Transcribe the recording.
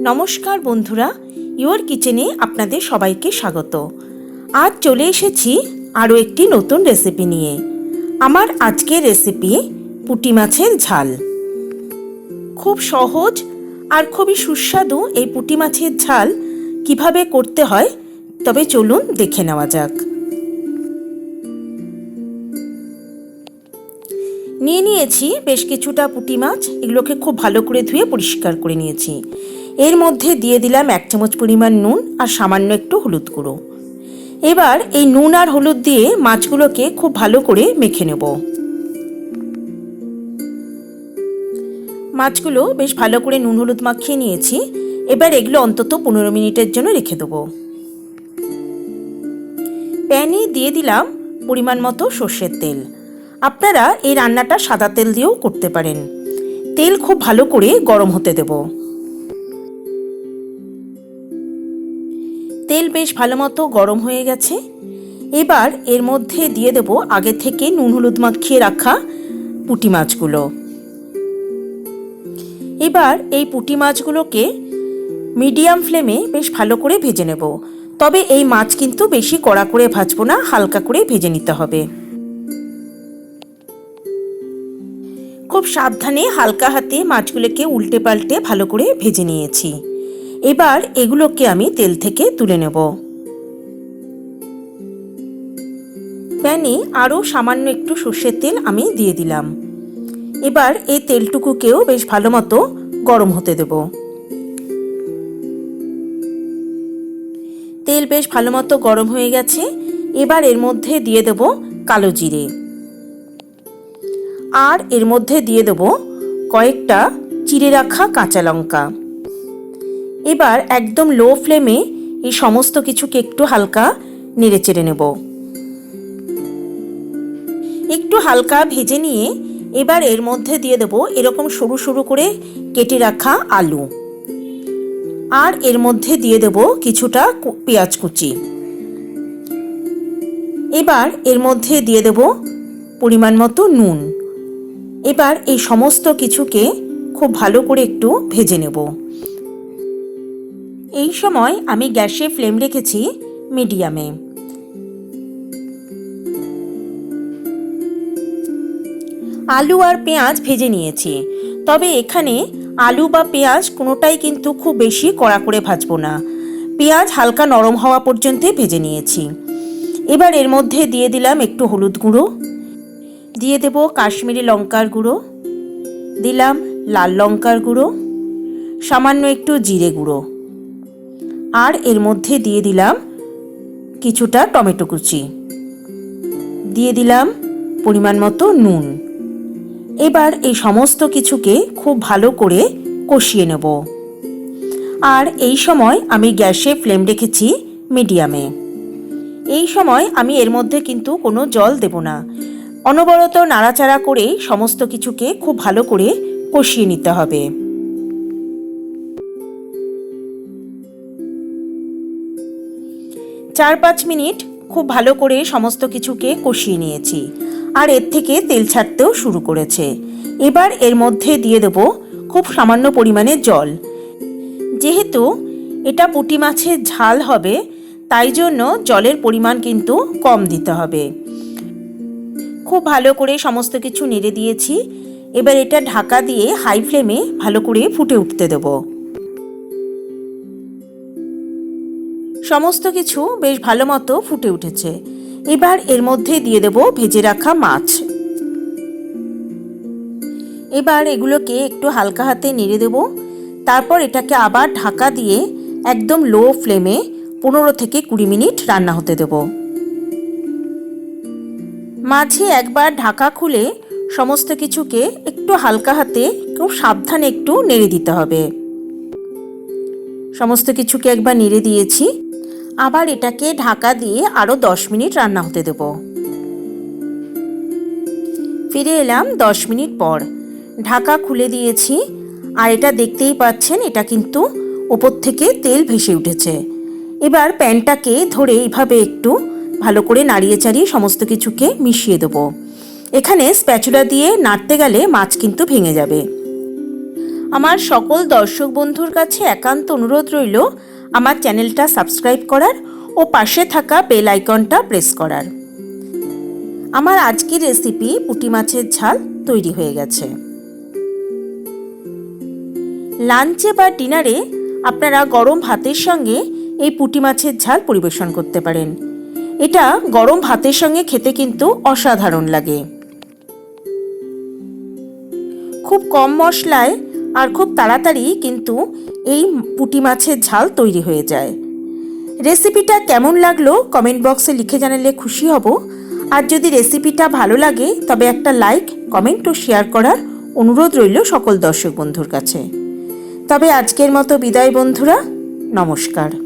নমস্কার বন্ধুরা ইওর কিচেনে আপনাদের সবাইকে স্বাগত। আজ চলে এসেছি আরও একটি নতুন রেসিপি নিয়ে। আমার আজকের রেসিপি পুঁটি মাছের ঝাল। খুব সহজ আর খুবই সুস্বাদু এই পুঁটি মাছের ঝাল কীভাবে করতে হয়, তবে চলুন দেখে নেওয়া যাক। নিয়ে নিয়েছি বেশ কিছুটা পুঁটি মাছ, এগুলোকে খুব ভালো করে ধুয়ে পরিষ্কার করে নিয়েছি। এর মধ্যে দিয়ে দিলাম এক চামচ পরিমাণ নুন আর সামান্য একটু হলুদ গুঁড়ো। এবার এই নুন আর হলুদ দিয়ে মাছগুলোকে খুব ভালো করে মেখে নেব। মাছগুলো বেশ ভালো করে নুন হলুদ মাখিয়ে নিয়েছি। এবার এগুলো অন্তত পনেরো মিনিটের জন্য রেখে দেবো। প্যানে দিয়ে দিলাম পরিমাণ মতো সর্ষের তেল। আপনারা এই রান্নাটা সাদা তেল দিয়েও করতে পারেন। তেল খুব ভালো করে গরম হতে দেব। তেল বেশ ভালো মতো গরম হয়ে গেছে। এবার এর মধ্যে দিয়ে দেব আগে থেকে নুন হলুদ মাখিয়ে রাখা পুঁটি মাছগুলো। এবার এই পুঁটি মাছগুলোকে মিডিয়াম ফ্লেমে বেশ ভালো করে ভেজে নেব। তবে এই মাছ কিন্তু বেশি কড়া করে ভাজবো না, হালকা করে ভেজে নিতে হবে। খুব সাবধানে হালকা হাতে মাছগুলোকে উল্টে পাল্টে ভালো করে ভেজে নিয়েছি। এবার এগুলোকে আমি তেল থেকে তুলে নেব। প্যানে আরও সামান্য একটু সর্ষের তেল আমি দিয়ে দিলাম। এবার এই তেলটুকুকেও বেশ ভালো মতো গরম হতে দেব। তেল বেশ ভালো মতো গরম হয়ে গেছে। এবার এর মধ্যে দিয়ে দেব কালো জিরে। আর এর মধ্যে দিয়ে দেব কয়েকটা চিড়ে রাখা কাঁচা লঙ্কা। এবার একদম লো ফ্লেমে এই সমস্ত কিছুকে একটু হালকা নেড়ে চেড়ে নেব। একটু হালকা ভেজে নিয়ে এবার এর মধ্যে দিয়ে দেব এরকম সরু সরু করে কেটে রাখা আলু। আর এর মধ্যে দিয়ে দেব কিছুটা পেঁয়াজ কুচি। এবার এর মধ্যে দিয়ে দেব পরিমাণ মতো নুন। এবার এই সমস্ত কিছুকে খুব ভালো করে একটু ভেজে নেব। এই সময় আমি গ্যাসে ফ্লেম রেখেছি মিডিয়ামে। আলু আর পেঁয়াজ ভেজে নিয়েছি। তবে এখানে আলু বা পেঁয়াজ কোনোটাই কিন্তু খুব বেশি কড়া করে ভাজবো না। পেঁয়াজ হালকা নরম হওয়া পর্যন্ত ভেজে নিয়েছি। এবার এর মধ্যে দিয়ে দিলাম একটু হলুদ গুঁড়ো। দিয়ে দেব কাশ্মীরি লঙ্কার গুঁড়ো। দিলাম লাল লঙ্কার গুঁড়ো। সামান্য একটু জিরে গুঁড়ো। আর এর মধ্যে দিয়ে দিলাম কিছুটা টমেটো কুচি। দিয়ে দিলাম পরিমাণ মতো নুন। এবার এই সমস্ত কিছুকে খুব ভালো করে কষিয়ে নেব। আর এই সময় আমি গ্যাসে ফ্লেম রেখেছি মিডিয়ামে। এই সময় আমি এর মধ্যে কিন্তু কোনো জল দেব না। অনবরত নাড়াচাড়া করে সমস্ত কিছুকে খুব ভালো করে কষিয়ে নিতে হবে। চার পাঁচ মিনিট খুব ভালো করে সমস্ত কিছুকে কষিয়ে নিয়েছি। আর এর থেকে তেল ছাড়তেও শুরু করেছে। এবার এর মধ্যে দিয়ে দেব খুব সামান্য পরিমাণে জল। যেহেতু এটা পুঁটি মাছের ঝাল হবে, তাই জন্য জলের পরিমাণ কিন্তু কম দিতে হবে। খুব ভালো করে সমস্ত কিছু নেড়ে দিয়েছি। এবার এটা ঢাকা দিয়ে হাই ফ্লেমে ভালো করে ফুটে উঠতে দেব। সমস্ত কিছু বেশ ভালো মতো ফুটে উঠেছে। এবার এর মধ্যে দিয়ে দেব ভেজে রাখা মাছ। এবার এগুলোকে একটু হালকা হাতে নেড়ে দেব। তারপর এটাকে আবার ঢাকা দিয়ে একদম লো ফ্লেমে পনেরো থেকে কুড়ি মিনিট রান্না হতে দেবো। মাঝে একবার ঢাকা খুলে সমস্ত কিছুকে একটু হালকা হাতে খুব সাবধানে একটু নেড়ে দিতে হবে। সমস্ত কিছুকে একবার নেড়ে দিয়েছি। আবার এটাকে ঢাকা দিয়ে আরও দশ মিনিট রান্না হতে দেব। ফিরে এলাম দশ মিনিট পর। ঢাকা খুলে দিয়েছি, আর এটা দেখতেই পাচ্ছেন, এটা কিন্তু ওপর থেকে তেল ভেসে উঠেছে। এবার প্যানটাকে ধরে এইভাবে একটু ভালো করে নাড়িয়ে চাড়িয়ে সমস্ত কিছুকে মিশিয়ে দেবো। এখানে স্প্যাচুলা দিয়ে নাড়তে গেলে মাছ কিন্তু ভেঙে যাবে। আমার সকল দর্শক বন্ধুর কাছে একান্ত অনুরোধ রইল আমার চ্যানেলটা সাবস্ক্রাইব করার ও পাশে থাকা বেল আইকনটা প্রেস করার। আমার আজকের রেসিপি পুঁটি মাছের ঝাল তৈরি হয়ে গেছে। লাঞ্চে বা ডিনারে আপনারা গরম ভাতের সঙ্গে এই পুঁটি মাছের ঝাল পরিবেশন করতে পারেন। এটা গরম ভাতের সঙ্গে খেতে কিন্তু অসাধারণ লাগে। খুব কম মশলায় আর খুব তাড়াতাড়ি কিন্তু এই পুটি মাছের ঝাল তৈরি হয়ে যায়। রেসিপিটা কেমন লাগল কমেন্ট বক্সে লিখে জানালে খুশি হব। আর যদি রেসিপিটা ভালো লাগে, তবে একটা লাইক, কমেন্ট ও শেয়ার করার অনুরোধ রইল সকল দর্শক বন্ধুর কাছে। তবে আজকের মতো বিদায় বন্ধুরা, নমস্কার।